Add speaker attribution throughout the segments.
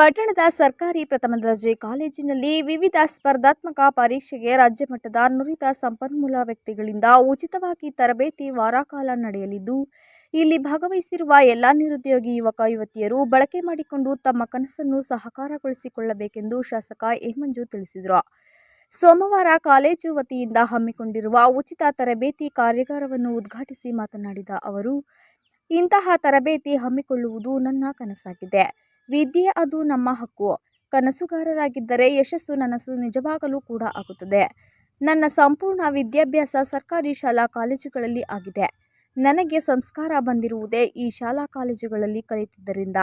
Speaker 1: ಪಟ್ಟಣದ ಸರ್ಕಾರಿ ಪ್ರಥಮ ದರ್ಜೆ ಕಾಲೇಜಿನಲ್ಲಿ ವಿವಿಧ ಸ್ಪರ್ಧಾತ್ಮಕ ಪರೀಕ್ಷೆಗೆ ರಾಜ್ಯ ಮಟ್ಟದ ನುರಿತ ಸಂಪನ್ಮೂಲ ವ್ಯಕ್ತಿಗಳಿಂದ ಉಚಿತವಾಗಿ ತರಬೇತಿ ವಾರಕಾಲ ನಡೆಯಲಿದ್ದು, ಇಲ್ಲಿ ಭಾಗವಹಿಸಿರುವ ಎಲ್ಲ ನಿರುದ್ಯೋಗಿ ಯುವಕ ಯುವತಿಯರು ಬಳಕೆ ಮಾಡಿಕೊಂಡು ತಮ್ಮ ಕನಸನ್ನು ಸಹಕಾರಗೊಳಿಸಿಕೊಳ್ಳಬೇಕೆಂದು ಶಾಸಕ ಹೇಮಂಜು ತಿಳಿಸಿದರು. ಸೋಮವಾರ ಕಾಲೇಜು ವತಿಯಿಂದ ಹಮ್ಮಿಕೊಂಡಿರುವ ಉಚಿತ ತರಬೇತಿ ಕಾರ್ಯಾಗಾರವನ್ನು ಉದ್ಘಾಟಿಸಿ ಮಾತನಾಡಿದ ಅವರು, ಇಂತಹ ತರಬೇತಿ ಹಮ್ಮಿಕೊಳ್ಳುವುದು ನನ್ನ ಕನಸಾಗಿದೆ. ವಿದ್ಯೆ ಅದು ನಮ್ಮ ಹಕ್ಕು. ಕನಸುಗಾರರಾಗಿದ್ದರೆ ಯಶಸ್ಸು ನನಸು ನಿಜವಾಗಲೂ ಕೂಡ ಆಗುತ್ತದೆ. ನನ್ನ ಸಂಪೂರ್ಣ ವಿದ್ಯಾಭ್ಯಾಸ ಸರ್ಕಾರಿ ಶಾಲಾ ಕಾಲೇಜುಗಳಲ್ಲಿ ಆಗಿದೆ. ನನಗೆ ಸಂಸ್ಕಾರ ಬಂದಿರುವುದೇ ಈ ಶಾಲಾ ಕಾಲೇಜುಗಳಲ್ಲಿ ಕಲಿತಿದ್ದರಿಂದ.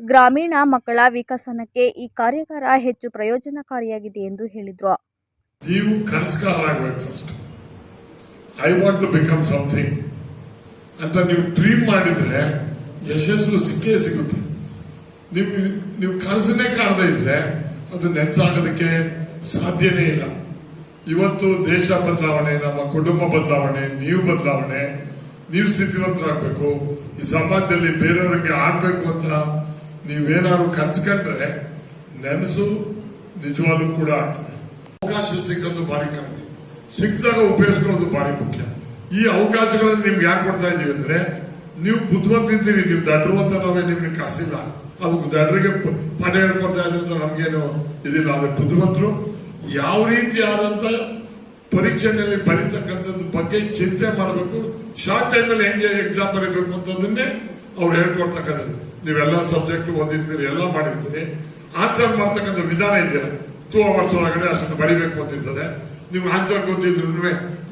Speaker 1: ಗ್ರಾಮೀಣ ಮಕ್ಕಳ ವಿಕಸನಕ್ಕೆ ಈ ಕಾರ್ಯಾಗಾರ ಹೆಚ್ಚು ಪ್ರಯೋಜನಕಾರಿಯಾಗಿದೆ ಎಂದು ಹೇಳಿದರು.
Speaker 2: ನೀವು I want to become something ಅಂತ ನೀವು ಡ್ರೀಮ್ ಮಾಡಿದರೆ ಯಶಸ್ಸು ಸಿಕ್ಕೇ ಸಿಗುತ್ತೆ. ನೀವು ನೀವು ಕನಸನ್ನೇ ಕಾಣದೇ ಇದ್ರೆ ಅದು ನೆನ್ಸಾಗೋದಕ್ಕೆ ಸಾಧ್ಯನೇ ಇಲ್ಲ. ಇವತ್ತು ದೇಶ ಬದಲಾವಣೆ, ನಮ್ಮ ಕುಟುಂಬ ಬದಲಾವಣೆ, ನೀವು ಬದಲಾವಣೆ, ನೀವು ಸ್ಥಿತಿವಂತರಾಗಬೇಕು, ಈ ಸಮಾಜದಲ್ಲಿ ಬೇರೆಯವರಿಗೆ ಆಡ್ಬೇಕು ಅಂತ ನೀವೇನಾದ್ರು ಕನ್ಸ್ಕೊಂಡ್ರೆ ನೆನಸು ನಿಜವಾಗ್ಲೂ ಕೂಡ ಆಗ್ತದೆ. ಅವಕಾಶ ಸಿಕ್ಕೋದು ಭಾರಿ ಕಮ್ಮಿ. ಸಿಕ್ಕಿದಾಗ ಉಪಯೋಗಿಸ್ಕೊಳ್ಳೋದು ಭಾರಿ ಮುಖ್ಯ. ಈ ಅವಕಾಶಗಳನ್ನು ನಿಮ್ಗೆ ಯಾಕೆ ಕೊಡ್ತಾ ಇದೀವಿ ಅಂದ್ರೆ ನೀವು ಬುದ್ಧಿವಂತಿದ್ದೀರಿ, ನೀವು ದಡ್ರು ಅಂತ ನಾವೇ ನಿಮ್ಗೆ ಕಾಸಿಲ್ಲ. ಅದು ದಡ್ರಿಗೆ ಪಾಠ ಹೇಳ್ಕೊಡ್ತಾ ಇದ್ದೀವಿ ಅಂತ ನಮ್ಗೇನು ಇದಿಲ್ಲ. ಆದ್ರೆ ಬುದ್ಧಿವಂತರು ಯಾವ ರೀತಿಯಾದಂತ ಪರೀಕ್ಷೆಯಲ್ಲಿ ಬರೀತಕ್ಕಂಥದ್ದು ಬಗ್ಗೆ ಚಿಂತೆ ಮಾಡಬೇಕು. ಶಾರ್ಟ್ ಟೈಮಲ್ಲಿ ಹೆಂಗೆ ಎಕ್ಸಾಮ್ ಬರೀಬೇಕು ಅಂತದನ್ನೇ ಅವ್ರು ಹೇಳ್ಕೊಡ್ತಕ್ಕಂಥದ್ದು. ನೀವೆಲ್ಲ ಸಬ್ಜೆಕ್ಟ್ ಓದಿರ್ತೀರಿ, ಎಲ್ಲ ಮಾಡಿರ್ತೀರಿ. ಆನ್ಸರ್ ಮಾಡ್ತಕ್ಕಂಥ ವಿಧಾನ ಇದೆಯಲ್ಲ ಟೂ ಅವರ್ಸ್ ಒಳಗಡೆ ಅಷ್ಟನ್ನು ಬರಿಬೇಕು ಅಂತಿರ್ತದೆ ನೀವು ಆನ್ಸರ್ ಗೊತ್ತಿದ್ರು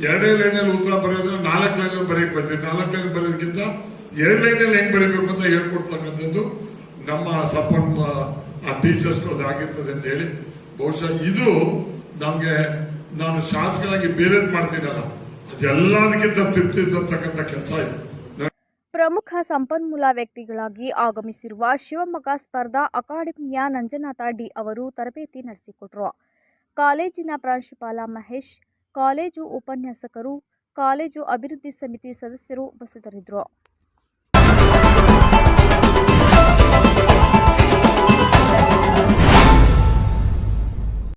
Speaker 2: ಎರಡೇ ಲೈನಲ್ಲಿ ಉತ್ತರ ಬರೆಯೋದ್ರೆ ನಾಲ್ಕು ಲೈನಲ್ಲಿ ಬರೀಕ್ ಬರ್ತೀರಿ ನಾಲ್ಕು ಲೈನ್ ಬರೆಯೋದಕ್ಕಿಂತ ಎರಡು ಲೈನಲ್ಲಿ ಹೆಂಗ್ ಬರೀಬೇಕು ಅಂತ ಹೇಳ್ಕೊಡ್ತಕ್ಕಂಥದ್ದು ನಮ್ಮ ಸಂಪನ್ಮ ಟೀಚರ್ಸ್ ಆಗಿರ್ತದೆ ಅಂತ ಹೇಳಿ. ಬಹುಶಃ ಇದು ನಮ್ಗೆ, ನಾನು ಶಾಸಕರಾಗಿ ಬೇರೆ ಮಾಡ್ತೀನಲ್ಲ, ಅದೆಲ್ಲದಕ್ಕಿಂತ ತೃಪ್ತಿ ತರ್ತಕ್ಕಂಥ ಕೆಲಸ ಇದು.
Speaker 1: ಪ್ರಮುಖ ಸಂಪನ್ಮೂಲ ವ್ಯಕ್ತಿಗಳಾಗಿ ಆಗಮಿಸಿರುವ ಶಿವಮೊಗ್ಗ ಸ್ಪರ್ಧಾ ಅಕಾಡೆಮಿಯ ನಂಜನಾಥ ಡಿ ಅವರು ತರಬೇತಿ ನಡೆಸಿಕೊಟ್ರು. ಕಾಲೇಜಿನ ಪ್ರಾಂಶುಪಾಲ ಮಹೇಶ್, ಕಾಲೇಜು ಉಪನ್ಯಾಸಕರು, ಕಾಲೇಜು ಅಭಿವೃದ್ಧಿ ಸಮಿತಿ ಸದಸ್ಯರು ಉಪಸ್ಥಿತರಿದ್ದರು.